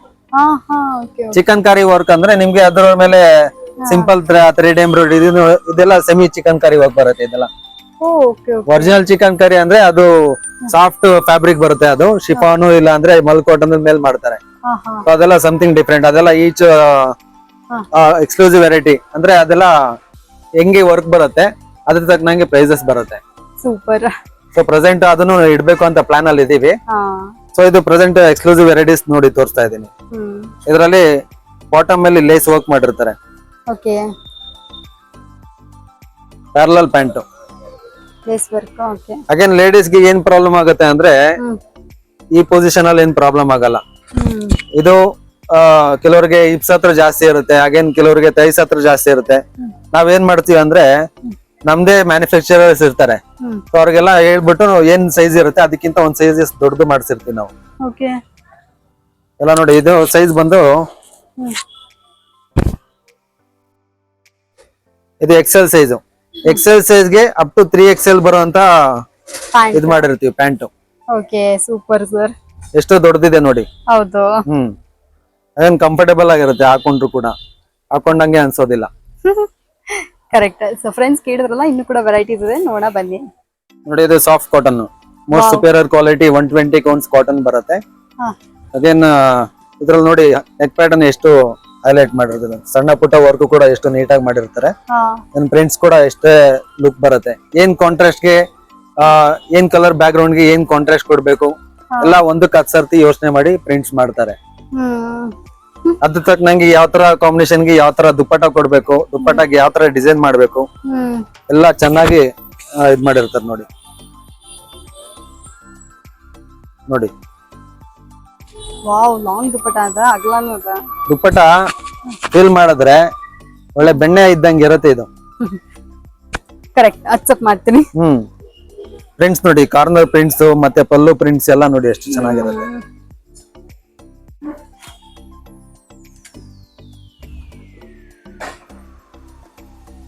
ಚಿಕನ್ ಕರಿ ವರ್ಕ್ ಅಂದ್ರೆ ನಿಮ್ಗೆ ಅದ್ರ ಮೇಲೆ ಸಿಂಪಲ್ ತ್ರೀಡ್ ಎಂಬ್ರಾಯ್ಡ್ರಿ ಇದು ಇದೆಲ್ಲ ಸೆಮಿ ಚಿಕನ್ ಕರಿ ವರ್ಕ್ ಬರುತ್ತೆ ಇದೆಲ್ಲ. ಒರಿಜಿನಲ್ ಚಿಕನ್ ಕರಿ ಅಂದ್ರೆ ಅದು ಸಾಫ್ಟ್ ಫ್ಯಾಬ್ರಿಕ್ ಬರುತ್ತೆ ಅದು. ಶಿಫಾನು ಇಲ್ಲ ಅಂದ್ರೆ ಮಲ್ಕೋಟ್ ಕಾಟನ್ ಮೇಲೆ ಮಾಡ್ತಾರೆ ಅದೆಲ್ಲ ಸಮಥಿಂಗ್ ಡಿಫ್ರೆಂಟ್ ಅದೆಲ್ಲ ಈಚ್ ಎಕ್ಸ್ಕ್ಲೂಸಿವ್ ವೆರೈಟಿ ಅಂದ್ರೆ ಅದೆಲ್ಲ ಹೆಂಗೆ ವರ್ಕ್ ಬರುತ್ತೆ ಅದ್ರ ತಕ್ಕನಂಗೆ ಪ್ರೈಸಸ್ ಬರುತ್ತೆ. ಸೂಪರ್ ಸೊ ಪ್ರೆಸೆಂಟ್ ಅದನ್ನು ಇಡಬೇಕು ಅಂತ ಪ್ಲಾನ್ ಅಲ್ಲಿ ಇದೀವಿ. ಸೊ ಇದು ಪ್ರೆಸೆಂಟ್ ಎಕ್ಸ್ಕ್ಲೂಸಿವ್ ವೆರೈಟೀಸ್ ನೋಡಿ ತೋರಿಸ್ತಾ ಇದೀನಿ ಇದರಲ್ಲಿ ಬಾಟಮ್ ಅಲ್ಲಿ ಲೇಸ್ ವರ್ಕ್ ಮಾಡಿರ್ತಾರೆ. Okay parallel pant lace work okay again ಲೇಡೀಸ್ಗೆ ಏನ್ ಪ್ರಾಬ್ಲಮ್ ಆಗುತ್ತೆ ಅಂದ್ರೆ ಈ ಪೊಸಿಷನ್ ಅಲ್ಲಿ ಏನ್ ಪ್ರಾಬ್ಲಮ್ ಆಗಲ್ಲ. ಇದು ಕೆಲವ್ರಿಗೆ ಹಿಪ್ಸ್ ಹತ್ರ ಜಾಸ್ತಿ ಇರುತ್ತೆ ಅಗೇನ್ ಕೆಲವರಿಗೆ ತೈಸ್ ಹತ್ರ ಜಾಸ್ತಿ ಇರುತ್ತೆ. ನಾವೇನ್ ಮಾಡ್ತೀವಿ ಅಂದ್ರೆ ನಮ್ದೇ ಮ್ಯಾನುಫ್ಯಾಕ್ಚರರ್ಸ್ ಇರ್ತಾರೆ. ಸೊ ಅವ್ರಿಗೆಲ್ಲ ಹೇಳ್ಬಿಟ್ಟು ಏನ್ ಸೈಜ್ ಇರುತ್ತೆ ಅದಕ್ಕಿಂತ ಒಂದ್ ಸೈಜ್ ದೊಡ್ಡದು ಮಾಡ್ಸಿರ್ತೀವಿ ನಾವು. ಎಲ್ಲ ನೋಡಿ ಇದು ಸೈಜ್ ಬಂದು ಇದು ಎಕ್ಸೆಲ್ ಸೈಜ್ ಎಕ್ಸೆಲ್ ಸೈಜ್ಗೆ ಅಪ್ ಟು ತ್ರೀ ಎಕ್ಸೆಲ್ ಬರುವಂತ ಇದ್ ಮಾಡಿರ್ತೀವಿ ಪ್ಯಾಂಟ್ ಓಕೆ ಸೂಪರ್ ಸರ್ ಎಷ್ಟು ದೊಡ್ಡದಿದೆ ನೋಡಿ. ಹೌದು. ಹ್ಮ್. ಅದೇನ್ ಕಂಫರ್ಟೇಬಲ್ ಆಗಿರುತ್ತೆ ಹಾಕೊಂಡ್ರು ಕೂಡ. ಹಾಕೊಂಡಂಗೆ ಅನ್ಸೋದಿಲ್ಲ. ಕರೆಕ್ಟ್ ಸೊ ಫ್ರೆಂಡ್ಸ್ ಕೇಳಿದ್ರಲ್ಲ ಇನ್ನು ಕೂಡ ವೆರೈಟೀಸ್ ಇದೆ ನೋಡ ಬನ್ನಿ. ನೋಡಿ ಇದು soft cotton most superior quality one twenty counts cotton ಬರುತ್ತೆ. ಹಾ. ಅದೇನ್ ಇದ್ರಲ್ಲಿ ನೋಡಿ ನೆಕ್ ಪ್ಯಾಟರ್ನ್ ಎಷ್ಟು ಹೈಲೈಟ್ ಮಾಡಿರ್ತಾರೆ ಸಣ್ಣ ಪುಟ್ಟ ವರ್ಕ್ ಕೂಡ ಎಷ್ಟು ನೀಟಾಗಿ ಮಾಡಿರ್ತಾರೆ. ಹಾ. ನನ್ ಪ್ರಿಂಟ್ಸ್ ಕೂಡ ಎಷ್ಟೇ ಲುಕ್ ಬರುತ್ತೆ. ಏನ್ ಕಾಂಟ್ರಾಸ್ಟ್ಗೆ ಏನ್ ಕಲರ್ ಬ್ಯಾಕ್ ಗ್ರೌಂಡ್ಗೆ ಏನ್ ಕಾಂಟ್ರಾಸ್ಟ್ ಕೊಡ್ಬೇಕು? ಎಲ್ಲ ಒಂದಕ್ಕೆ ಹತ್ತು ಸರ್ತಿ ಯೋಚನೆ ಮಾಡಿ ಪ್ರಿಂಟ್ಸ್ ಮಾಡ್ತಾರೆ. ಹ್ಮ್ ತಕ್ಕ ನಂಗೆ ಯಾವ ತರ ಕಾಂಬಿನೇಷನ್ಗೆ ಯಾವ ತರ ದುಪ್ಪಟ್ಟ ಕೊಡ್ಬೇಕು ದುಪ್ಪಟ್ಟಾಗಿ ಯಾವ ತರ ಡಿಸೈನ್ ಮಾಡ್ಬೇಕು ಎಲ್ಲ ಚೆನ್ನಾಗಿ ಇದ್ ಮಾಡಿರ್ತಾರೆ ನೋಡಿ. ನೋಡಿ. ವಾವ್ ಲಾಂಗ್ ದುಪ್ಪಟ ಅದ ಅಗ್ಲಾನು ಅದ. ದುಪ್ಪಟ ಫೀಲ್ ಮಾಡಿದ್ರೆ ಒಳ್ಳೆ ಬೆಣ್ಣೆ ಇದ್ದಂಗೆ ಇರುತ್ತೆ ಇದು. ಕರೆಕ್ಟ್ ಮಾಡ್ತೀನಿ. ಹ್ಮ್. ಪ್ರಿಂಟ್ಸ್ ನೋಡಿ ಕಾರ್ನರ್ ಪ್ರಿಂಟ್ಸ್ ಮತ್ತೆ ಪಲ್ಲು ಪ್ರಿಂಟ್ಸ್ ಎಲ್ಲ ನೋಡಿ ಎಷ್ಟು ಚೆನ್ನಾಗಿರುತ್ತೆ.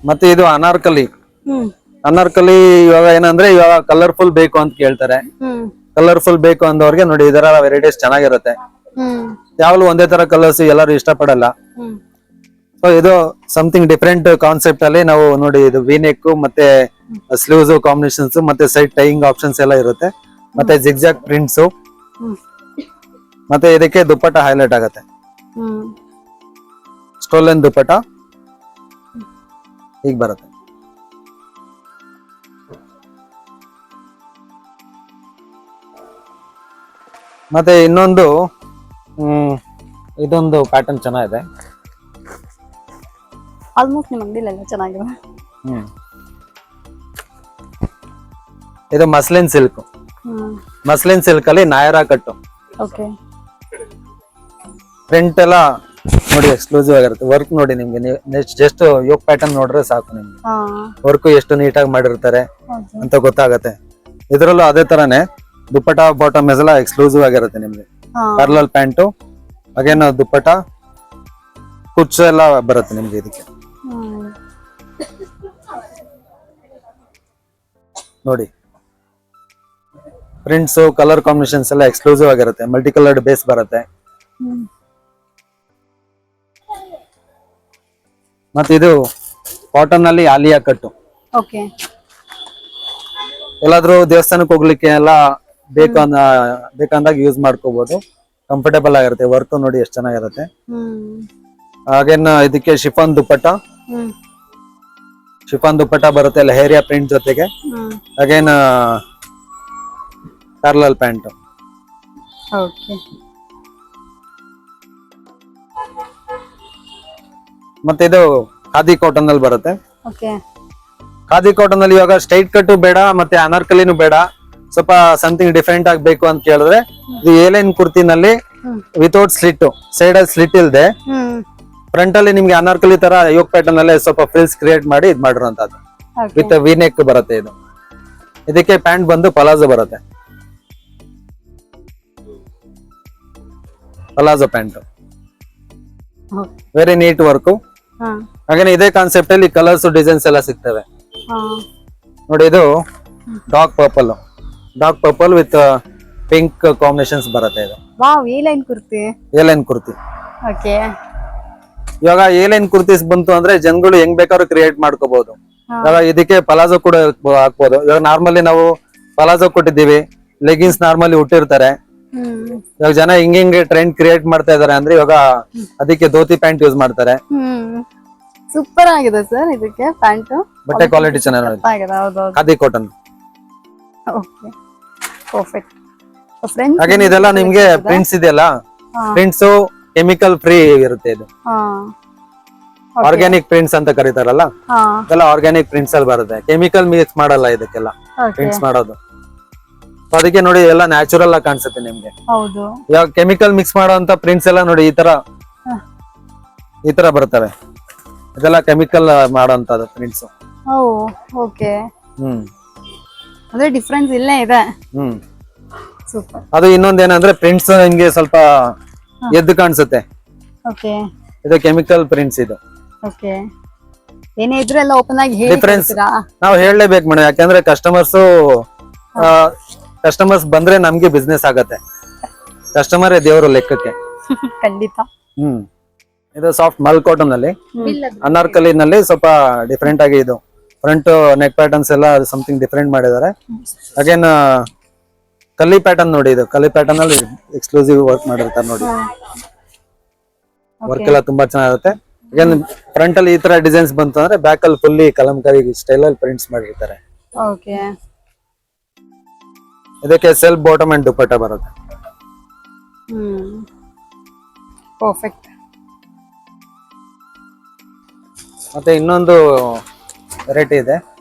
ಮತ್ತೆ ಇದು ಅನಾರ್ಕಲಿ. ಅನಾರ್ಕಲಿ ಇವಾಗ ಏನಂದ್ರೆ ಇವಾಗ ಕಲರ್ಫುಲ್ ಬೇಕು ಅಂತ ಕೇಳ್ತಾರೆ. ಕಲರ್ಫುಲ್ ಬೇಕು ಅಂದವ್ರಿಗೆ ನೋಡಿ ಇದರ ವೆರೈಟೀಸ್ ಚೆನ್ನಾಗಿರುತ್ತೆ. ಯಾವಲೂ ಒಂದೇ ತರ ಕಲರ್ಸ್ ಎಲ್ಲರೂ ಇಷ್ಟಪಡಲ್ಲ. ಸೊ ಇದು ಸಮಥಿಂಗ್ ಡಿಫ್ರೆಂಟ್ ಕಾನ್ಸೆಪ್ಟ್ ಅಲ್ಲಿ ನಾವು ನೋಡಿ ಇದು ವಿನೆಕ್ ಮತ್ತೆ ಸ್ಲೀವ್ಸ್ ಕಾಂಬಿನೇಷನ್ಸ್ ಮತ್ತೆ ಸೈಡ್ ಟೈಯಿಂಗ್ ಆಪ್ಷನ್ಸ್ ಎಲ್ಲ ಇರುತ್ತೆ. ಮತ್ತೆ ಜಿಗ್ಜಾಗ್ ಪ್ರಿಂಟ್ಸ್ ಮತ್ತೆ ಇದಕ್ಕೆ ದುಪ್ಪಟ್ಟ ಹೈಲೈಟ್ ಆಗುತ್ತೆ. ಸ್ಟೋಲ್ ದುಪ್ಪಟ್ಟ. ದುಪ್ಪಟ ಹೀಗ್ ಬರುತ್ತೆ. ಮತ್ತೆ ಇನ್ನೊಂದು ಇದೊಂದು ಪ್ಯಾಟರ್ನ್ ಚೆನ್ನಾಗಿದೆ. ಆಲ್ಮೋಸ್ಟ್ ನಿಮ್ಮ ಅಂಗಡಿಲೆಲ್ಲ ಚೆನ್ನಾಗಿದೆ. ಹ್ಮ್. ಇದು ಮಸ್ಲಿನ್ ಸಿಲ್ಕ್ ಮಸ್ಲಿನ್ ಸಿಲ್ಕ್ ಅಲ್ಲಿ ನಾಯರಾ ಕಟ್ಟು. ಓಕೆ ಪ್ರಿಂಟ್ ಎಲ್ಲ ನೋಡಿ ಎಕ್ಸ್ಕ್ಲೂಸಿವ್ ಆಗಿರುತ್ತೆ. ವರ್ಕ್ ನೋಡಿ ನಿಮ್ಗೆ. ನೆಕ್ಸ್ಟ್ ಜಸ್ಟ್ ಯೋಗ ಪ್ಯಾಟರ್ನ್ ನೋಡ್ರೆ ಸಾಕು ನಿಮ್ಗೆ. ವರ್ಕ್ ಎಷ್ಟು ನೀಟಾಗಿ ಮಾಡಿರ್ತಾರೆ ಅಂತ ಗೊತ್ತಾಗತ್ತೆ. ಇದರಲ್ಲೂ ಅದೇ ತರಾನೇ ದುಪ್ಪಟ ಬಾಟಮ್ ಎಲ್ಲ ಎಕ್ಸ್ಕ್ಲೂಸಿವ್ ಆಗಿರುತ್ತೆ ನಿಮ್ಗೆ. ಪ್ಯಾರಲಲ್ ಪ್ಯಾಂಟು ಅಗೇನ್ ದುಪ್ಪಟ ಕುಚ್ಚು ಎಲ್ಲ ಬರುತ್ತೆ ನಿಮ್ಗೆ ಇದಕ್ಕೆ. ನೋಡಿ. ಪ್ರಿಂಟ್ಸ್ ಕಲರ್ ಕಾಂಬಿನೇಷನ್ಸ್ ಎಲ್ಲ ಎಕ್ಸ್ಕ್ಲೂಸಿವ್ ಆಗಿರುತ್ತೆ. ಮಲ್ಟಿ ಕಲರ್ಡ್ ಬೇಸ್ ಬರುತ್ತೆ ಮತ್ತೆ ಇದು ಕಾಟನ್ ಅಲ್ಲಿ ಆಲಿಯಾ ಕಟ್ಟು. ಓಕೆ. ಎಲ್ಲಾದ್ರೂ ದೇವಸ್ಥಾನಕ್ಕೆ ಹೋಗ್ಲಿಕ್ಕೆ ಎಲ್ಲ ಬೇಕು ಅಂದ ಬೇಕಂದಾಗ ಯೂಸ್ ಮಾಡ್ಕೋಬಹುದು ಕಂಫರ್ಟೇಬಲ್ ಆಗಿರುತ್ತೆ ವರ್ಕ್ ನೋಡಿ ಎಷ್ಟು ಚೆನ್ನಾಗಿರುತ್ತೆ. ಹಾಗೇನ ಇದಕ್ಕೆ ಶಿಫಾನ್ ದುಪ್ಪಟ್ಟ. ಶಿಫಾನ್ ದುಪ್ಪಟ್ಟ ಬರುತ್ತೆ ಲಹೇರಿಯಾ ಪ್ರಿಂಟ್ ಜೊತೆಗೆ. Again parallel pant okay. ಮತ್ತೆ ಇದು ಖಾದಿ ಕಾಟನ್ ಅಲ್ಲಿ ಬರುತ್ತೆ. ಓಕೆ ಖಾದಿ ಕಾಟನ್ ಅಲ್ಲಿ ಇವಾಗ ಸ್ಟ್ರೈಟ್ ಕಟ್ ಬೇಡ ಮತ್ತೆ ಅನಾರ್ಕಲಿನೂ ಬೇಡ. ಸ್ವಲ್ಪ ಸಮಥಿಂಗ್ ಡಿಫ್ರೆಂಟ್ ಆಗ್ಬೇಕು ಅಂತ ಕೇಳಿದ್ರೆ ಇದು ಏಲೈನ್ ಕುರ್ತಿನಲ್ಲಿ. ವಿತೌಟ್ ಸ್ಲಿಟ್ ಸೈಡ್ ಅಲ್ಲಿ ಸ್ಲಿಟ್ ಇಲ್ದೆ ಫ್ರಂಟ್ ಅಲ್ಲಿ ನಿಮ್ಗೆ ಅನಾರ್ಕಲಿ ತರ ಯೋಗ ಪ್ಯಾಟರ್ನ್ ಅಲ್ಲೇ ಸ್ವಲ್ಪ ಫಿಲ್ಸ್ ಕ್ರಿಯೇಟ್ ಮಾಡಿ ಇದ್ ಮಾಡಿರುವಂತದ್ದು ವಿತ್ ವಿನೆಕ್ ಬರುತ್ತೆ ಇದು. ಇದಕ್ಕೆ ಪ್ಯಾಂಟ್ ಬಂದು ಪಲಾಜೋ ಬರುತ್ತೆ. Palazzo pant very neat work ಹಾಗೇನೆ ಇದೇ ಕಾನ್ಸೆಪ್ಟ್ ಅಲ್ಲಿ ಕಲರ್ಸ್ ಡಿಸೈನ್ಸ್ ಎಲ್ಲ ಸಿಗ್ತವೆ. ನೋಡಿ ಇದು dark purple dark purple with pink combinations ಬರುತ್ತೆ ಇದು. ವಾವ್ ಈ line kurti. Line kurti. Okay. ಇವಾಗ ಏಲೈನ್ ಕುರ್ತೀಸ್ ಬಂತು ಅಂದ್ರೆ ಜನಗಳು ಹೆಂಗ್ ಬೇಕಾದ್ರೂ ಕ್ರಿಯೇಟ್ ಮಾಡ್ಕೋಬಹುದು. ಇವಾಗ ಇದಕ್ಕೆ ಪಲಾಜೋ ಕೂಡ ಹಾಕ್ಬೋದು. ಇವಾಗ ನಾರ್ಮಲಿ ನಾವು ಪಲಾಜೋ ಕೊಟ್ಟಿದ್ದೀವಿ. ಲೆಗಿನ್ಸ್ ನಾರ್ಮಲಿ ಹುಟ್ಟಿರ್ತಾರೆ. ಇವಾಗ ಜನ ಹಿಂಗ ಹಿಂಗೆ ಟ್ರೆಂಡ್ ಕ್ರಿಯೇಟ್ ಮಾಡ್ತಾ ಇದಾರೆ ಅಂದ್ರೆ ಇವಾಗ ಅದಕ್ಕೆ ಧೋತಿ ಪ್ಯಾಂಟ್ ಯೂಸ್ ಮಾಡ್ತಾರೆ. ಸೂಪರ್ ಆಗಿದೆ ಸರ್ ಇದಕ್ಕೆ ಪ್ಯಾಂಟ್ ಬಟ್ಟೆ ಕ್ವಾಲಿಟಿ ಚೆನ್ನಾಗಿದೆ. Khadi cotton okay perfect friends ಇದೆಲ್ಲ ನಿಮ್ಗೆ ಪ್ರಿಂಟ್ಸ್ ಇದೆಯಲ್ಲ. ಪ್ರಿಂಟ್ಸ್ ಕೆಮಿಕಲ್ ಫ್ರೀ ಇರುತ್ತೆ ಇದು. ಆರ್ಗ್ಯಾನಿಕ್ ಪ್ರಿಂಟ್ಸ್ ಅಂತ ಕರೀತಾರಲ್ಲ? ಇದೆಲ್ಲ ಆರ್ಗ್ಯಾನಿಕ್ ಪ್ರಿಂಟ್ಸ್ ಅಲ್ಲಿ ಬರುತ್ತೆ. ಕೆಮಿಕಲ್ ಮಿಕ್ಸ್ ಮಾಡಲ್ಲ ಇದಕ್ಕೆಲ್ಲ. ಪ್ರಿಂಟ್ಸ್ ಮಾಡೋದು. ಅದಕ್ಕೆ ನೋಡಿ ಎಲ್ಲ ನ್ಯಾಚುರಲ್ ಆಗಿ ಕಾಣಿಸುತ್ತೆ ನಿಮ್ಗೆ. ಹೌದು. ಯಾವ ಕೆಮಿಕಲ್ ಮಿಕ್ಸ್ ಮಾಡೋಂತ ಪ್ರಿಂಟ್ಸ್ ಎಲ್ಲ ನೋಡಿ ಈ ತರ ಈ ತರ ಬರ್ತವೆ ಇದೆಲ್ಲ ಕೆಮಿಕಲ್ ಮಾಡೋ ಪ್ರಿಂಟ್ಸ್ ಓ ಓಕೆ ಹ್ಮ್. ಡಿಫ್ರೆನ್ಸ್ ಇಲ್ಲೇ ಇದೆ. ಹ್ಮ್. ಸೂಪರ್ ಅದು ಇನ್ನೊಂದ್ ಏನಂದ್ರೆ ಪ್ರಿಂಟ್ಸ್ ನಿಮ್ಗೆ ಸ್ವಲ್ಪ ಎದ್ದು ಕಾಣಿಸುತ್ತೆ. ಓಕೆ ಇದು ಕೆಮಿಕಲ್ ಪ್ರಿಂಟ್ಸ್ ಇದು. ಓಕೆ ಏನೇ ಇದ್ರು ಎಲ್ಲ ಓಪನ್ ಆಗಿ ಹೇಳಿ Difference. ಕೊಡ್ತೀರಾ? ನಾವು ಹೇಳಲೇಬೇಕು ಮೇಡಮ್ ಯಾಕಂದ್ರೆ ಕಸ್ಟಮರ್ಸ್ ಕಸ್ಟಮರ್ಸ್ ಬಂದ್ರೆ ನಮ್ಗೆ ಬಿಸ್ನೆಸ್ ಆಗತ್ತೆ. ಕಸ್ಟಮರ್ ದೇವರು ಲೆಕ್ಕಕ್ಕೆ. ಖಂಡಿತ. ಹ್ಮ್. ಇದು ಸಾಫ್ಟ್ ಮಲ್ ಕಾಟನ್ ಅಲ್ಲಿ. ಅನಾರ್ಕಲಿನಲ್ಲಿ ಸ್ವಲ್ಪ ಡಿಫ್ರೆಂಟ್ ಆಗಿ ಇದು. ಫ್ರಂಟ್ ನೆಕ್ ಪ್ಯಾಟರ್ನ್ಸ್ ಎಲ್ಲ ಸಮಥಿಂಗ್ ಡಿಫ್ರೆಂಟ್ ಮಾಡಿದ್ದಾರೆ. ಅಗೇನ್ ಕಲ್ಲಿ ಪ್ಯಾಟರ್ನ್ ನೋಡಿ ಇದು. ಕಲ್ಲಿ ಪ್ಯಾಟರ್ನ್ ಅಲ್ಲಿ ಎಕ್ಸ್ಕ್ಲೂಸಿವ್ ವರ್ಕ್ ಮಾಡಿರ್ತಾರೆ ನೋಡಿ. ವರ್ಕ್ ಎಲ್ಲ ತುಂಬಾ ಚೆನ್ನಾಗಿರುತ್ತೆ ಅಗೇನ್ ಫ್ರಂಟ್ ಅಲ್ಲಿ ಈ ತರ ಡಿಸೈನ್ಸ್ ಬಂತು ಅಂದ್ರೆ ಬ್ಯಾಕ್ ಅಲ್ಲಿ ಫುಲ್ಲಿ ಕಲಂಕಾರಿ ಸ್ಟೈಲ್ ಅಲ್ಲಿ ಪ್ರಿಂಟ್ಸ್ ಮಾಡಿರ್ತಾರೆ. ಓಕೆ ಇದಕ್ಕೆ ಸೆಲ್ಫ್ ಬಾಟಮ್ ಅಂಡ್ ದುಪ್ಪಟ್ಟ ಬರುತ್ತೆ. ಪರ್ಫೆಕ್ಟ್ ಮತ್ತೆ ಇನ್ನೊಂದು ವೆರೈಟಿ ಇದೆ.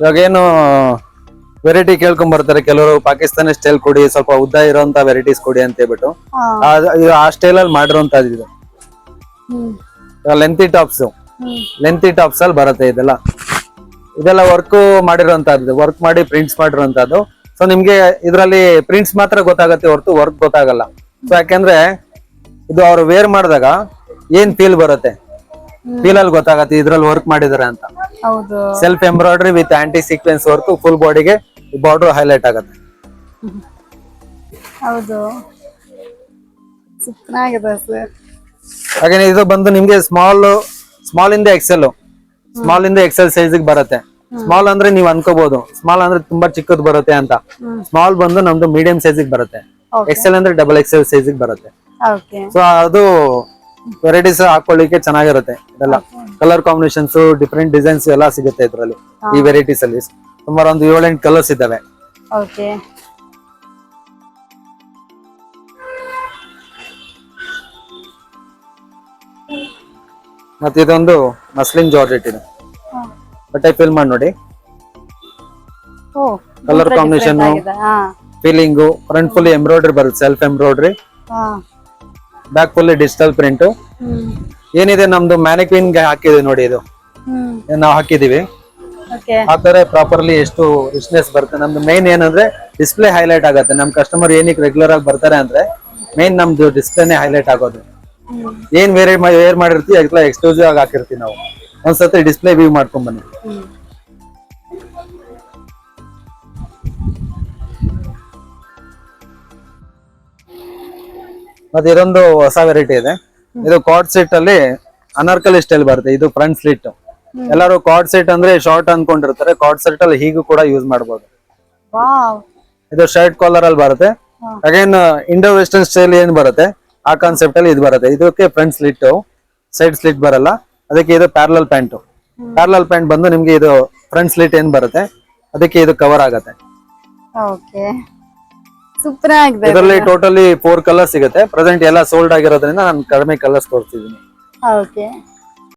ಇವಾಗ ಏನು ವೆರೈಟಿ ಕೇಳ್ಕೊಂಡ್ ಬರ್ತಾರೆ ಕೆಲವರು ಪಾಕಿಸ್ತಾನಿ ಸ್ಟೈಲ್ ಕೊಡಿ ಸ್ವಲ್ಪ ಉದ್ದ ಇರೋಂತ ವೆರೈಟೀಸ್ ಕೊಡಿ ಅಂತ ಹೇಳ್ಬಿಟ್ಟು. ಆ- ಸ್ಟೈಲ್ ಅಲ್ಲಿ ಮಾಡಿರೋಂತದ್ದು ಇದು. ಲೆಂತಿ ಟಾಪ್ಸ್ ಲೆಂತಿ ಟಾಪ್ಸ್ ಅಲ್ಲಿ ಬರುತ್ತೆ ಇದೆಲ್ಲ. ಇದೆಲ್ಲ ವರ್ಕ್ ಮಾಡಿರೋಂಥದ್ದು ವರ್ಕ್ ಮಾಡಿ ಪ್ರಿಂಟ್ಸ್ ಮಾಡಿರೋಂಥದ್ದು ಸೊ ನಿಮ್ಗೆ ಇದರಲ್ಲಿ ಪ್ರಿಂಟ್ಸ್ ಮಾತ್ರ ಗೊತ್ತಾಗತ್ತೆ ಹೊರತು ವರ್ಕ್ ಗೊತ್ತಾಗಲ್ಲ. ಸೊ ಯಾಕೆಂದ್ರೆ ಇದು ಅವ್ರು ವೇರ್ ಮಾಡಿದಾಗ ಏನ್ ಫೀಲ್ ಬರುತ್ತೆ? ಫೀಲ್ ಅಲ್ಲಿ ಗೊತ್ತಾಗತ್ತೆ ಇದ್ರಲ್ಲಿ ವರ್ಕ್ ಮಾಡಿದಾರೆ ಅಂತ. Self embroidery with anti sequins work full ಬಾಡಿಗೆ ಬಾರ್ಡರ್ ಹೈಲೈಟ್ ಆಗುತ್ತೆ. ಹೌದು. ಚೆನ್ನಾಗಿದೆ ಸರ್. ಹಾಗೇನೆ ಇದು ಬಂದು ನಿಮ್ಗೆ ಸ್ಮಾಲ್ ಸ್ಮಾಲ್ ಇಂದ ಎಕ್ಸೆಲ್ ಸ್ಮಾಲ್ ಇಂದ ಎಕ್ಸೆಲ್ ಸೈಜ್ ಬರುತ್ತೆ. ಸ್ಮಾಲ್ ಅಂದ್ರೆ ನೀವು ಅನ್ಕೋಬಹುದು ಸ್ಮಾಲ್ ಅಂದ್ರೆ ತುಂಬಾ ಚಿಕ್ಕದ್ ಬರುತ್ತೆ ಅಂತ. ಸ್ಮಾಲ್ ಬಂದು ನಮ್ದು ಮೀಡಿಯಂ ಸೈಜ್ ಬರುತ್ತೆ. ಎಕ್ಸೆಲ್ ಅಂದ್ರೆ ಡಬಲ್ ಎಕ್ಸೆಲ್ ಸೈಜ್ ಬರುತ್ತೆ. ಸೊ ಅದು ವೆರೈಟೀಸ್ ಹಾಕೊಳ್ಳಿಕ್ಕೆ ಚೆನ್ನಾಗಿರುತ್ತೆ ಇದೆಲ್ಲ. ಕಲರ್ ಕಾಂಬಿನೇಷನ್ಸ್ ಡಿಫ್ರೆಂಟ್ ಡಿಸೈನ್ಸ್ ಎಲ್ಲ ಸಿಗುತ್ತೆ ಇದರಲ್ಲಿ. ಈ ವೆರೈಟೀಸ್ ಅಲ್ಲಿ. ಸುಮಾರು ಒಂದು ಏಳೆಂಟು ಕಲರ್ಸ್ ಇದ್ದಾವೆ. ಮತ್ತೆ ಇದೊಂದು ಮಸ್ಲಿನ್ ಜಾರ್ಜೆಟ್ ಇದೆ ಬಟ್ಟೆ ಫಿಲ್ ಮಾಡಿ ನೋಡಿ. Colour combination feeling front full embroidery ಬರುತ್ತೆ self embroidery back full digital print ಏನಿದೆ ನಮ್ದು ಮ್ಯಾನಿಕ್ವಿನ್ಗೆ ಹಾಕಿದೆ ನೋಡಿ ಇದು. ನಾವು ಹಾಕಿದೀವಿ. ಹಾಕಿದ್ರೆ ಪ್ರಾಪರ್ಲಿ ಎಷ್ಟು ರಿಚ್ನೆಸ್ ಬರುತ್ತೆ. ನಮ್ದು ಮೇನ್ ಏನಂದ್ರೆ ಡಿಸ್ಪ್ಲೇ ಹೈಲೈಟ್ ಆಗುತ್ತೆ. ನಮ್ ಕಸ್ಟಮರ್ ಏನಕ್ಕೆ ರೆಗ್ಯುಲರ್ ಆಗಿ ಬರ್ತಾರೆ ಅಂದ್ರೆ ಮೇನ್ ನಮ್ದು ಡಿಸ್ಪ್ಲೇನೆ ಹೈಲೈಟ್ ಆಗೋದು. ಏನ್ ವೇರ್ ವೇರ್ ಮಾಡಿರ್ತೀವಿ ಎಲ್ಲ ಎಕ್ಸ್ಕ್ಲೂಸಿವ್ ಆಗಿ ಹಾಕಿರ್ತೀವಿ ನಾವು. ಒಂದ್ಸತಿ ಡಿಸ್ಪ್ಲೇ ವ್ಯೂ ಮಾಡ್ಕೊಂಡ್ ಬನ್ನಿ. ಮತ್ತೆ ಇದೊಂದು ಹೊಸ ವೆರೈಟಿ ಇದೆ. ಇದು ಕಾರ್ಡ್ ಸೀಟ್ ಅಲ್ಲಿ ಅನರ್ಕಲಿ ಸ್ಟೈಲ್ ಬರುತ್ತೆ. ಇದು ಫ್ರಂಟ್ ಸ್ಲಿಟ್ ಎಲ್ಲರೂ ಕಾರ್ಡ್ ಸೀಟ್ ಅಂದ್ರೆ ಶಾರ್ಟ್ ಅನ್ಕೊಂಡಿರ್ತಾರೆ. ಕಾರ್ಡ್ ಸೀಟ್ ಅಲ್ಲಿ ಹೀಗೂ ಕೂಡ ಯೂಸ್ ಮಾಡಬಹುದು ಇದು ಶರ್ಟ್ ಕಾಲರ್ ಅಲ್ಲಿ ಬರುತ್ತೆ. ಅಗೇನ್ ಇಂಡೋ ವೆಸ್ಟರ್ನ್ ಸ್ಟೈಲ್ ಏನ್ ಬರುತ್ತೆ? ಆ ಕಾನ್ಸೆಪ್ಟ್ ಅಲ್ಲಿ ಇದು ಬರುತ್ತೆ. ಇದಕ್ಕೆ ಫ್ರಂಟ್ ಸ್ಲಿಟ್ ಸೈಡ್ ಸ್ಲಿಟ್ ಬರಲ್ಲ. ಅದಕ್ಕೆ ಇದು ಪ್ಯಾರಲಲ್ ಪ್ಯಾಂಟ್ ಪ್ಯಾರಲಲ್ ಪ್ಯಾಂಟ್ ಬಂದು ನಿಮ್ಗೆ ಇದು ಫ್ರಂಟ್ ಸ್ಲಿಟ್ ಏನ್ ಬರುತ್ತೆ? ಅದಕ್ಕೆ ಇದು ಕವರ್ ಆಗತ್ತೆ. ಓಕೆ ಸೂಪರ್ ಆಗಿದೆ ಇದರಲ್ಲಿ ಟೋಟಲಿ ಫೋರ್ ಕಲರ್ ಸಿಗುತ್ತೆ. ಪ್ರೆಸೆಂಟ್ ಎಲ್ಲ ಸೋಲ್ಡ್ ಆಗಿರೋದ್ರಿಂದ ನಾನು ಕಡಿಮೆ ಕಲರ್ಸ್ ತೋರಿಸ್ತಿದ್ದೀನಿ. ಓಕೆ